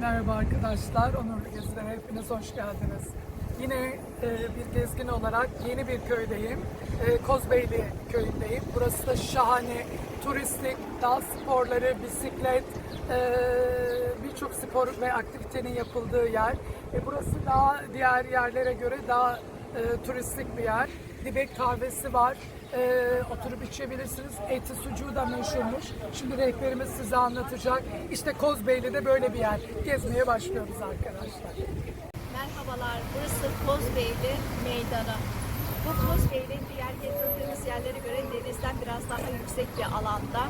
Merhaba arkadaşlar, Onurlu Gezilere hepiniz hoş geldiniz. Yine e, bir gezgin olarak yeni bir köydeyim. E, Kozbeyli köyündeyim. Burası da şahane, turistik, dağ sporları, bisiklet, e, birçok spor ve aktivitenin yapıldığı yer. E, burası daha diğer yerlere göre daha e, turistik bir yer. Dibek kahvesi var. E, oturup içebilirsiniz. Eti sucuğu da meşhurmuş. Şimdi rehberimiz size anlatacak. İşte Kozbeyli'de böyle bir yer. Gezmeye başlıyoruz arkadaşlar. Merhabalar, burası Kozbeyli Meydanı. Bu Kozbeyli diğer getirdiğimiz yerlere göre denizden biraz daha yüksek bir alanda.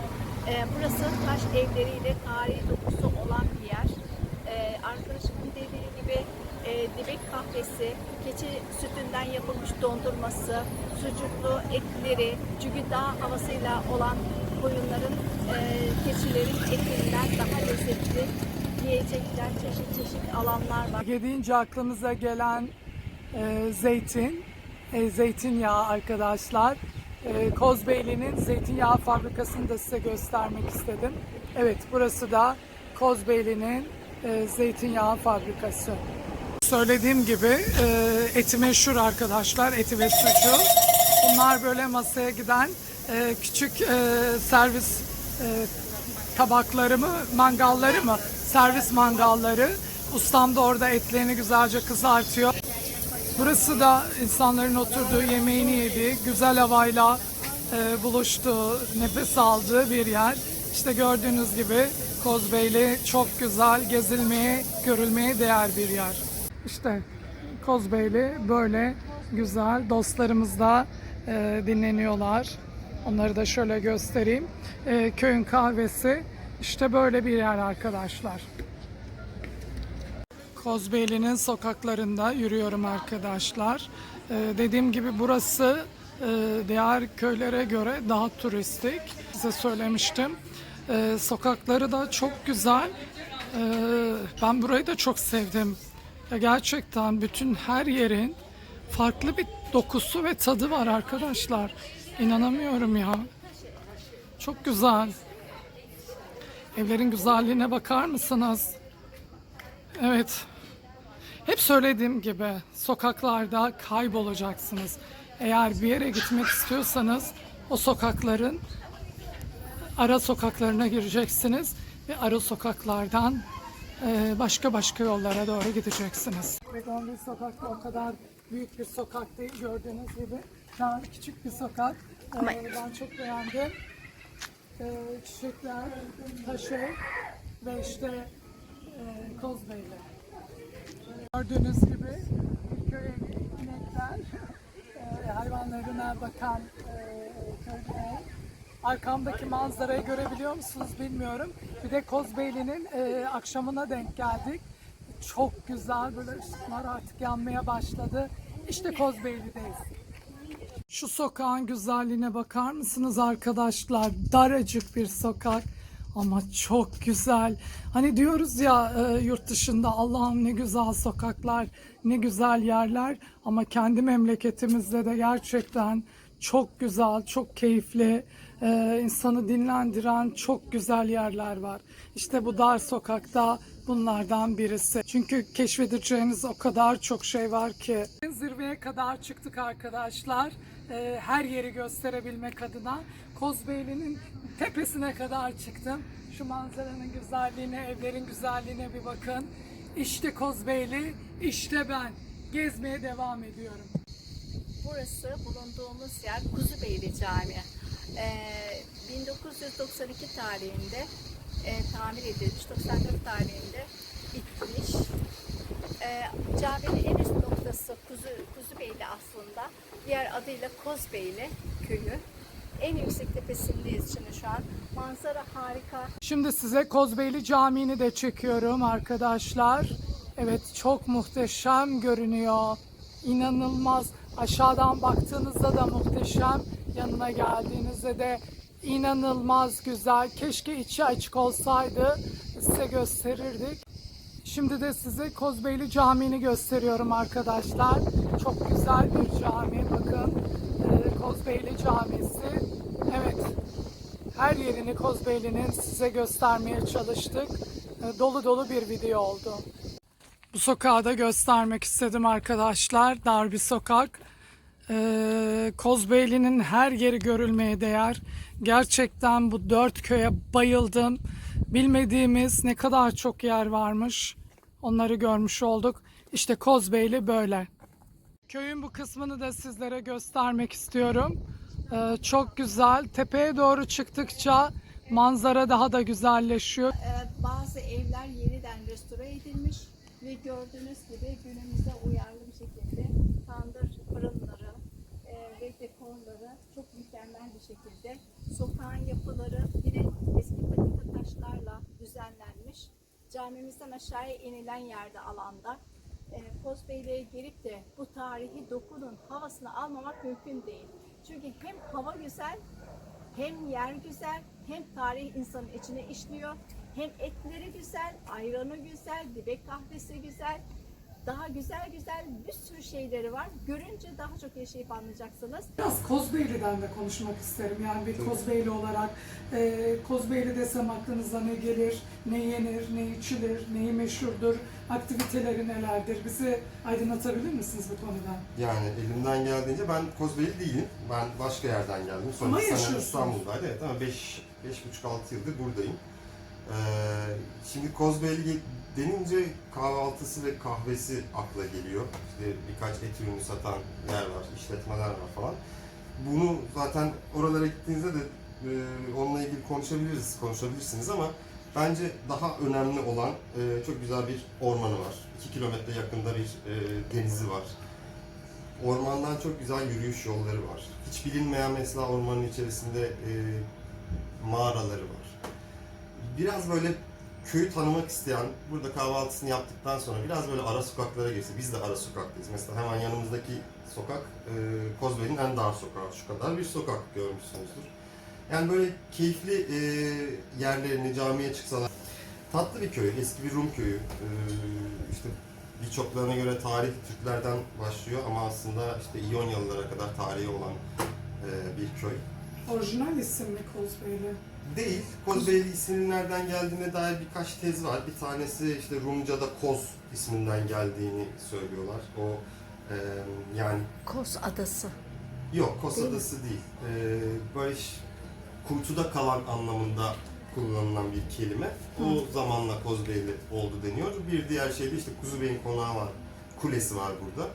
Ee, burası taş evleriyle tarihi dokusu olan bir yer. Ee, arkadaşımın dediği gibi e, dibek kahvesi, keçi sütünden yapılmış dondurması, sucuklu etleri, çünkü dağ havasıyla olan koyunların, e, keçilerin etinden daha lezzetli yiyecekler, çeşit çeşit alanlar var. Ege deyince aklımıza gelen e, zeytin, e, zeytinyağı arkadaşlar. E, Kozbeyli'nin zeytinyağı fabrikasını da size göstermek istedim. Evet burası da Kozbeyli'nin e, zeytinyağı fabrikası. Söylediğim gibi e, eti meşhur arkadaşlar, eti ve sucuğu. Bunlar böyle masaya giden e, küçük e, servis e, tabakları mı, mangalları mı? Servis mangalları. Ustam da orada etlerini güzelce kızartıyor. Burası da insanların oturduğu, yemeğini yediği, güzel havayla e, buluştuğu, nefes aldığı bir yer. İşte gördüğünüz gibi Kozbeyli çok güzel, gezilmeye, görülmeye değer bir yer. İşte Kozbeyli böyle güzel. Dostlarımız da e, dinleniyorlar. Onları da şöyle göstereyim. E, köyün kahvesi işte böyle bir yer arkadaşlar. Kozbeyli'nin sokaklarında yürüyorum arkadaşlar. Ee, dediğim gibi burası e, diğer köylere göre daha turistik. Size söylemiştim. Ee, sokakları da çok güzel. Ee, ben burayı da çok sevdim. Ya gerçekten bütün her yerin farklı bir dokusu ve tadı var arkadaşlar. İnanamıyorum ya. Çok güzel. Evlerin güzelliğine bakar mısınız? Evet. Hep söylediğim gibi sokaklarda kaybolacaksınız. Eğer bir yere gitmek istiyorsanız o sokakların ara sokaklarına gireceksiniz ve ara sokaklardan başka başka yollara doğru gideceksiniz. Begonvil sokakta o kadar büyük bir sokak değil gördüğünüz gibi. Daha küçük bir sokak. E, ben çok beğendim. E, çiçekler, taşı ve işte e, Kozbeyli. Gördüğünüz gibi köy evi, inekler, e, hayvanlarına bakan e, köy ev. Arkamdaki manzarayı görebiliyor musunuz bilmiyorum. Bir de Kozbeyli'nin e, akşamına denk geldik. Çok güzel böyle ışıklar artık yanmaya başladı. İşte Kozbeyli'deyiz. Şu sokağın güzelliğine bakar mısınız arkadaşlar? Daracık bir sokak ama çok güzel. Hani diyoruz ya e, yurt dışında Allah'ım ne güzel sokaklar, ne güzel yerler ama kendi memleketimizde de gerçekten çok güzel, çok keyifli, e, insanı dinlendiren çok güzel yerler var. İşte bu dar sokakta bunlardan birisi. Çünkü keşfedeceğiniz o kadar çok şey var ki. Zirveye kadar çıktık arkadaşlar. E, her yeri gösterebilmek adına. Kozbeyli'nin tepesine kadar çıktım. Şu manzaranın güzelliğine, evlerin güzelliğine bir bakın. İşte Kozbeyli, işte ben. Gezmeye devam ediyorum. Burası bulunduğumuz yer Kuzubeyli Camii. Ee, 1992 tarihinde e, tamir edilmiş, 94 tarihinde bitmiş. Ee, caminin en üst noktası Kuzu, Kuzubeyli aslında. Diğer adıyla Kozbeyli köyü. En yüksek tepesindeyiz şimdi şu an. Manzara harika. Şimdi size Kozbeyli Camii'ni de çekiyorum arkadaşlar. Evet çok muhteşem görünüyor. İnanılmaz. Aşağıdan baktığınızda da muhteşem. Yanına geldiğinizde de inanılmaz güzel. Keşke içi açık olsaydı size gösterirdik. Şimdi de size Kozbeyli Camii'ni gösteriyorum arkadaşlar. Çok güzel bir cami. Bakın e, Kozbeyli Camisi. Evet her yerini Kozbeyli'nin size göstermeye çalıştık. e, dolu dolu bir video oldu. Bu sokağı da göstermek istedim arkadaşlar. Dar bir sokak. Ee, Kozbeyli'nin her yeri görülmeye değer. Gerçekten bu dört köye bayıldım. Bilmediğimiz ne kadar çok yer varmış. Onları görmüş olduk. İşte Kozbeyli böyle. Köyün bu kısmını da sizlere göstermek istiyorum. Ee, çok güzel. Tepeye doğru çıktıkça manzara daha da güzelleşiyor. Bazı evler yeniden restore edilmiş ve gördüğünüz gibi günümüze uyarlı bir şekilde tandır fırınları e, ve dekorları çok mükemmel bir şekilde sokağın yapıları yine eski patika taşlarla düzenlenmiş. Camimizden aşağıya inilen yerde alanda e, Kozbeyli'ye gelip de bu tarihi dokunun havasını almamak mümkün değil. Çünkü hem hava güzel hem yer güzel, hem tarih insanın içine işliyor. Hem etleri güzel, ayranı güzel, dibek kahvesi güzel. Daha güzel güzel bir sürü şeyleri var. Görünce daha çok yaşayıp anlayacaksınız. Biraz Kozbeyli'den de konuşmak isterim. Yani bir Kozbeyli olarak e, Kozbeyli desem aklınıza ne gelir, ne yenir, ne içilir, neyi meşhurdur, aktiviteleri nelerdir? Bizi aydınlatabilir misiniz bu konuda? Yani elimden geldiğince ben Kozbeyli değilim. Ben başka yerden geldim. Son Ama yaşıyorsunuz. İstanbul'daydı. Evet ama 5 beş, buçuk altı yıldır buradayım. Ee, şimdi Kozbeyli denince kahvaltısı ve kahvesi akla geliyor. İşte birkaç et ürünü satan yer var, işletmeler var falan. Bunu zaten oralara gittiğinizde de e, onunla ilgili konuşabiliriz, konuşabilirsiniz ama bence daha önemli olan e, çok güzel bir ormanı var. 2 kilometre yakında bir e, denizi var. Ormandan çok güzel yürüyüş yolları var. Hiç bilinmeyen mesela ormanın içerisinde e, mağaraları var. Biraz böyle köyü tanımak isteyen, burada kahvaltısını yaptıktan sonra biraz böyle ara sokaklara girse, biz de ara sokaktayız. Mesela hemen yanımızdaki sokak e, Kozbey'in en dar sokağı, şu kadar bir sokak görmüşsünüzdür. Yani böyle keyifli e, yerlerini camiye çıksalar. Tatlı bir köy, eski bir Rum köyü. E, işte birçoklarına göre tarih Türklerden başlıyor ama aslında işte İyonyalılara kadar tarihi olan e, bir köy. Orijinal isim mi Kozbeyli? Değil. Kozbeyli isminin nereden geldiğine dair birkaç tez var. Bir tanesi işte Rumca'da Koz isminden geldiğini söylüyorlar. O e, yani Kos Adası. yok Kos Değil mi? adası değil. E, böyle kuytuda kalan anlamında kullanılan bir kelime. O zamanla Kozbeyli oldu deniyor. Bir diğer şey de işte Kuzu Bey'in konağı var. Kulesi var burada.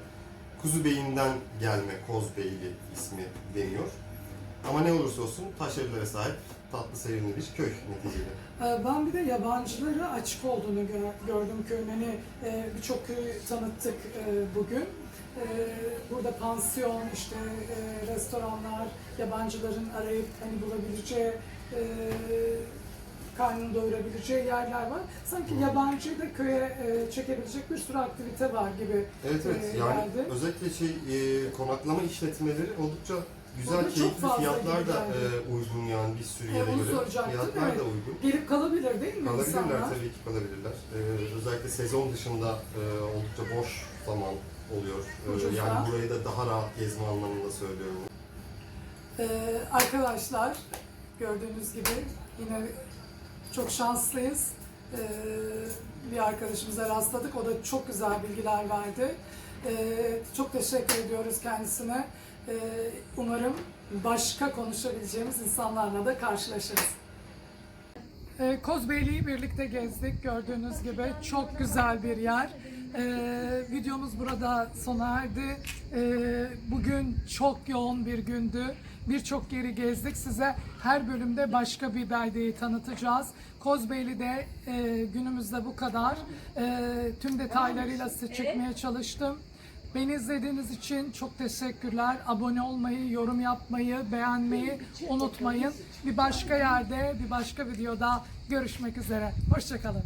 Kuzu Bey'inden gelme Kozbeyli ismi deniyor. Ama ne olursa olsun taş evlere sahip tatlı sevimli bir köy neticede. Ee, Ben bir de yabancılara açık olduğunu gö- gördüm köyün. Hani e, birçok köyü tanıttık e, bugün. E, Burada pansiyon, işte restoranlar, yabancıların arayıp hani bulabileceği, karnını doyurabileceği yerler var. Sanki yabancıyı da köye e, çekebilecek bir sürü aktivite var gibi Evet evet e, yani geldi. özellikle şey e, konaklama işletmeleri oldukça güzel Orada çok keyifli fazla fiyatlar da e, uygun yani bir sürü yere onu göre. soracaktım, Fiyatlar evet. da uygun. Gelip kalabilir değil mi Kalabilirler insanlar? tabii ki kalabilirler. E, özellikle sezon dışında e, oldukça boş zaman oluyor. E, Ucuzda. yani burayı da daha rahat gezme anlamında söylüyorum. Ee, arkadaşlar gördüğünüz gibi yine çok şanslıyız. Ee, bir arkadaşımıza rastladık. O da çok güzel bilgiler verdi. Ee, çok teşekkür ediyoruz kendisine. Ee, umarım başka konuşabileceğimiz insanlarla da karşılaşırız. Ee, Kozbeyli'yi birlikte gezdik. Gördüğünüz gibi çok güzel bir yer. Ee, videomuz burada sona erdi. Ee, bugün çok yoğun bir gündü. Birçok yeri gezdik. Size her bölümde başka bir beldeyi tanıtacağız. Kozbeyli'de e, günümüzde bu kadar. Ee, tüm detaylarıyla size çekmeye çalıştım. Beni izlediğiniz için çok teşekkürler. Abone olmayı, yorum yapmayı, beğenmeyi unutmayın. Bir başka yerde, bir başka videoda görüşmek üzere. Hoşçakalın.